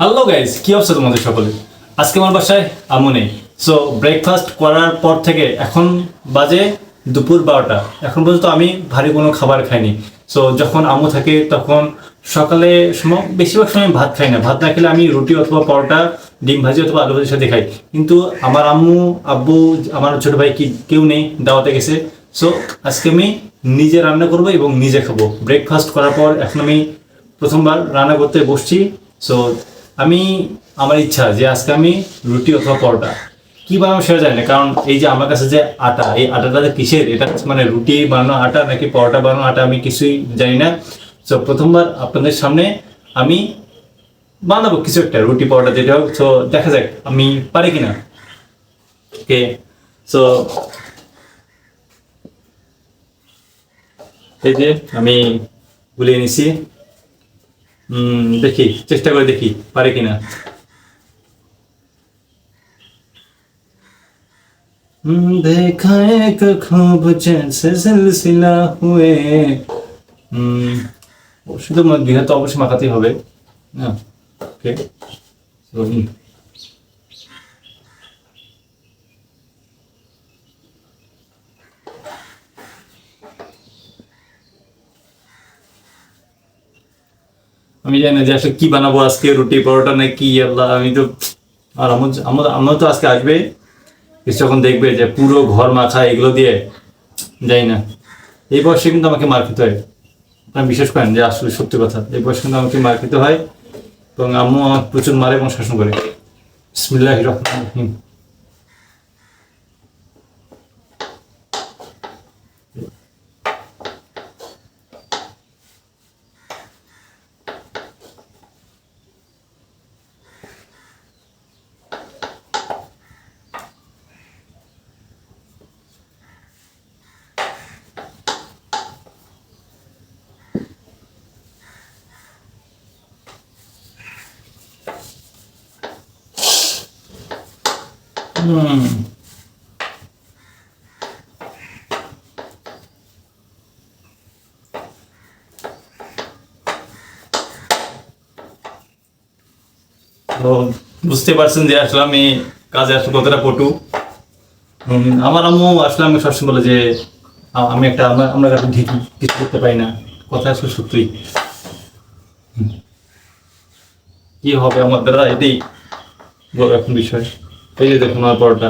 Hello guys কি অবস্থা তোমাদের সকলে আজকে আমার বাসায় আমু নেই। সো ব্রেকফাস্ট করার পর থেকে এখন বাজে দুপুর বারোটা। এখন পর্যন্ত আমি ভারী কোনো খাবার খাইনি। সো যখন আমু থাকে তখন সকালে সময় বেশিরভাগ সময় ভাত খাই না। ভাত না খেলে আমি রুটি অথবা পরোটা, ডিম ভাজি অথবা আলু ভাজির সাথে খাই। কিন্তু আমার আম্মু, আব্বু, আমার ছোট ভাই কি কেউ নেই, দাওয়াতে গেছে। সো আজকে আমি নিজে রান্না করব এবং নিজে খাব। ব্রেকফাস্ট করার পর এখন আমি প্রথমবার রান্না করতে বসছি। সো আমি, আমার ইচ্ছা যে আজকে আমি রুটি অথবা পরোটা। কি বানাবো সেটা জানি না, কারণ এই যে আমার কাছে যে আটা, এই আটাটা কিসের? এটা মানে রুটি বানানো আটা নাকি পরোটা বানানো আটা আমি কিছুই জানি না। সো প্রথমবার আপনাদের সামনে আমি বানাবো কিছু একটা, রুটি, পরোটা যেটা হোক। তো দেখা যাক আমি পারি কিনা। ওকে সো এই যে আমি গুলিয়ে নিছি। দেখি চেষ্টা করে দেখি পারে কিনা हम्म, देखा एक खूब जैसे सिलसिला हुए হুম অবশ্যই তো বিহার তো অবশ্যই মাখাতেই হবে না ওকে আমি জানি না যে আসলে কি বানাবো আজকে, রুটি, পরোটা না কি, আল্লাহ, আমি তো, আর আমার আমার তো আজকে আসবে। যখন দেখবে যে পুরো ঘর মাখা এগুলো দিয়ে যাই না। এই বয়সে কিন্তু আমাকে মার খেতে হয়। আপনি বিশ্বাস করেন যে আসলে সত্যি কথা। এই বয়সে কিন্তু আমাকে মার খেতে হয় এবং আম্মু আমার প্রচুর মারে এবং শাসন করে। বিসমিল্লাহ রহমান হুম তো বুঝতে পারছেন যে আসলে আমি কাজে আসলে কতটা পটু আমার আম্মু আসলে আমি সবসময় বলে যে আমি একটা, আমরা আমরা একটা ঢিকি কিছু করতে পারি না। কথা আসলে সত্যি কি হবে আমার দ্বারা এটাই বড় এখন বিষয়। এই যে দেখুন আমার পরোটা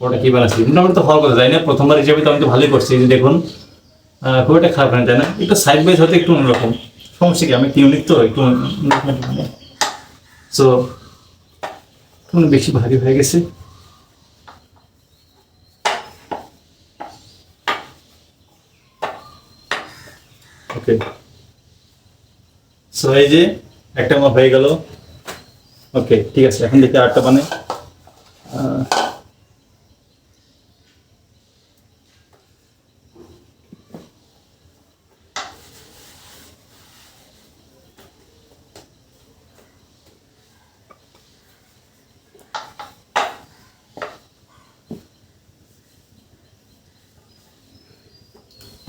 পরোটা কি বানাচ্ছি? মোটামুটি তো হওয়ার কথা যাই না প্রথমবার হিসাবে তো আমি তো ভালোই করছি যে দেখুন খুব একটা খারাপ হয় না তাই না? একটু সাইড বাইজ হতে একটু অন্যরকম। সমস্যা কি? আমি ইউনিক তো একটু সো বেশি ভারী হয়ে গেছে। ওকে সো এই যে একটা আমার হয়ে গেল। ওকে ঠিক আছে এখন দেখি আটটা আহ,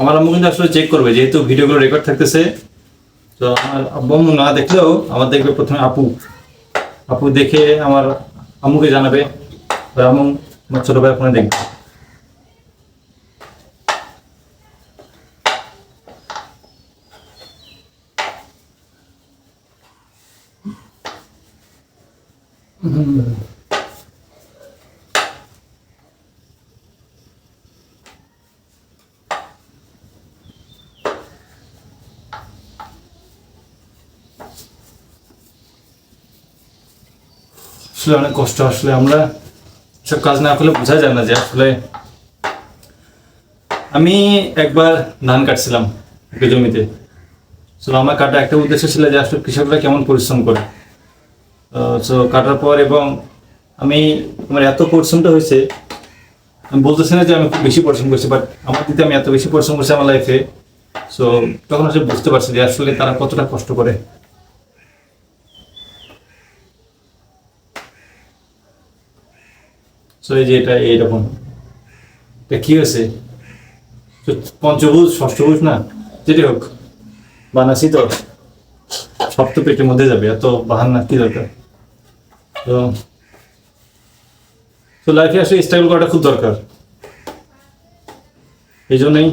আমার আম্মু কিন্তু আসলে চেক করবে, যেহেতু ভিডিওগুলো রেকর্ড থাকতেছে, তো আমার আব্বু না দেখলেও আমার দেখবে প্রথমে আপু। আপু দেখে আমার আম্মুকে জানাবে। আম্মু আমার ছোট ভাই ফোনে দেখবে আসলে অনেক কষ্ট আসলে আমরা সব কাজ না করলে বোঝা যায় না যে আসলে আমি একবার ধান কাটছিলাম জমিতে। তো আমার কাটা একটা উদ্দেশ্য ছিল যে আসলে কৃষকরা কেমন পরিশ্রম করে। সো কাটার পর এবং আমি আমার এত পরিশ্রমটা হয়েছে, আমি বলতেছি না যে আমি খুব বেশি পরিশ্রম করছি বাট আমার দিতে আমি এত বেশি পরিশ্রম করছি আমার লাইফে সো তখন আসলে বুঝতে পারছি যে আসলে তারা কতটা কষ্ট করে। সো এই যে এটা এইরকম। এটা কি হয়েছে? পঞ্চভুজ ষষ্ঠভুজ না? যেটি হোক বানাসি তো। সব তো পেটের মধ্যে যাবে এত বাহান্না কি দরকার? তো তো লাইফে আসলে স্ট্রাগল করাটা খুব দরকার। এই জন্যই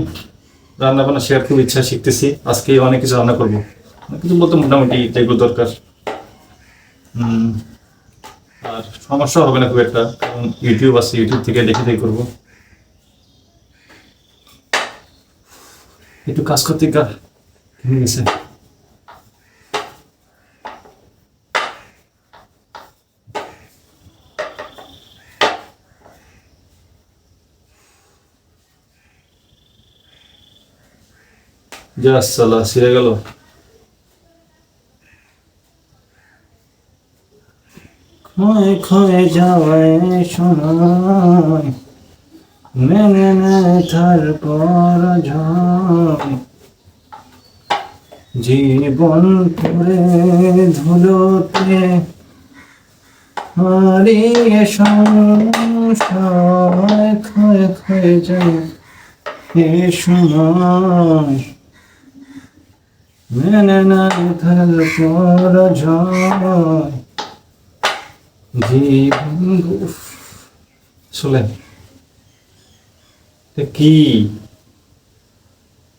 রান্না বান্না শেখার খুব ইচ্ছা শিখতেছি। আজকে অনেক কিছু রান্না করব। কিছু বলতে মোটামুটি যেগুলো দরকার। হুম, আর সমস্যা হবে না খুব একটা, কারণ ইউটিউব আছে, ইউটিউব থেকে দেখে দেখে করব। একটু কাজ করতে গেছে? যা, সালা, ছিঁড়ে গেল। ক্ষয় ক্ষয় যাওয়ায় সময় মেনে নেয় ঝয় জীবন পুরে ধুলোতে হারিয়ে সংশয় ক্ষয় ক্ষয় যায়। এ সময় মেনে নেয় তারপর ঝয় জীবন উফ, কি?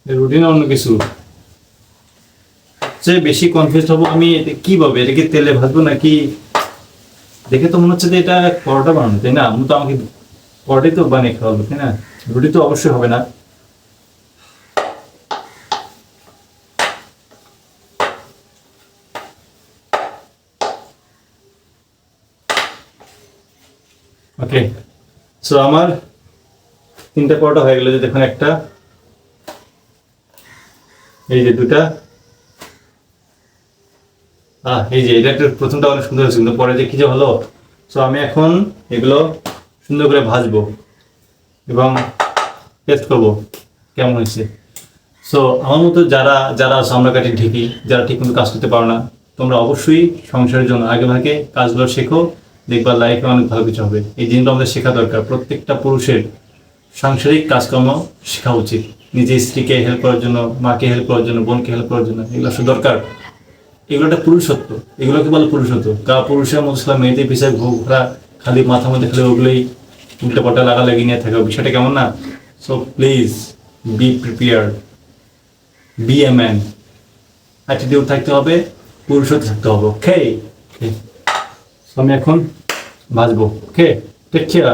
রুটিন অন্য কিছু। যে বেশি কনফিউজ হব আমি এটা কি পাবে এটা কি তেলে ভাজবো নাকি? দেখে তো মনে হচ্ছে যে এটা পরোটা বানানো তাই না? আমি তো আমাকে পরোটাই তো বানিয়ে খাওয়াবো তাই না? রুটি তো অবশ্যই হবে না। ওকে সো আমার তিনটা পরোটা হয়ে গেল যে দেখুন একটা, এই যে দুটা। আহ, এই যে এটা প্রথমটা অনেক সুন্দর হয়েছে, কিন্তু পরে যে কি যে হলো। সো আমি এখন এগুলো সুন্দর করে ভাজবো এবং টেস্ট করব কেমন হয়েছে। সো আমার মতো যারা যারা সামলাকাঠি ঢেকি, যারা ঠিক মতো কাজ করতে পারো না, তোমরা অবশ্যই সংসারের জন্য আগে ভাগে কাজগুলো শেখো। দেখবা লাইফে অনেক ভালো কিছু হবে। এই জিনিসটা আমাদের শেখা দরকার। প্রত্যেকটা পুরুষের সাংসারিক কাজকর্ম শেখা উচিত। নিজের স্ত্রীকে হেল্প করার জন্য, মাকে হেল্প করার জন্য, বোনকে হেল্প করার জন্য এগুলো আসলে দরকার। এগুলো একটা পুরুষত্ব। এগুলোকে বলে পুরুষত্ব। গা পুরুষের মতো ছিলাম মেয়েদের পিছিয়ে ঘোরা খালি মাথা মধ্যে খালি ওগুলোই উল্টা পাল্টা লাগা লাগিয়ে নিয়ে থাকা। বিষয়টা কেমন না? So please be prepare be a man attitude থাকতে হবে, পুরুষত্ব থাকতে হবে। ওকে আমি এখন 마지막. 오케이. 데키야.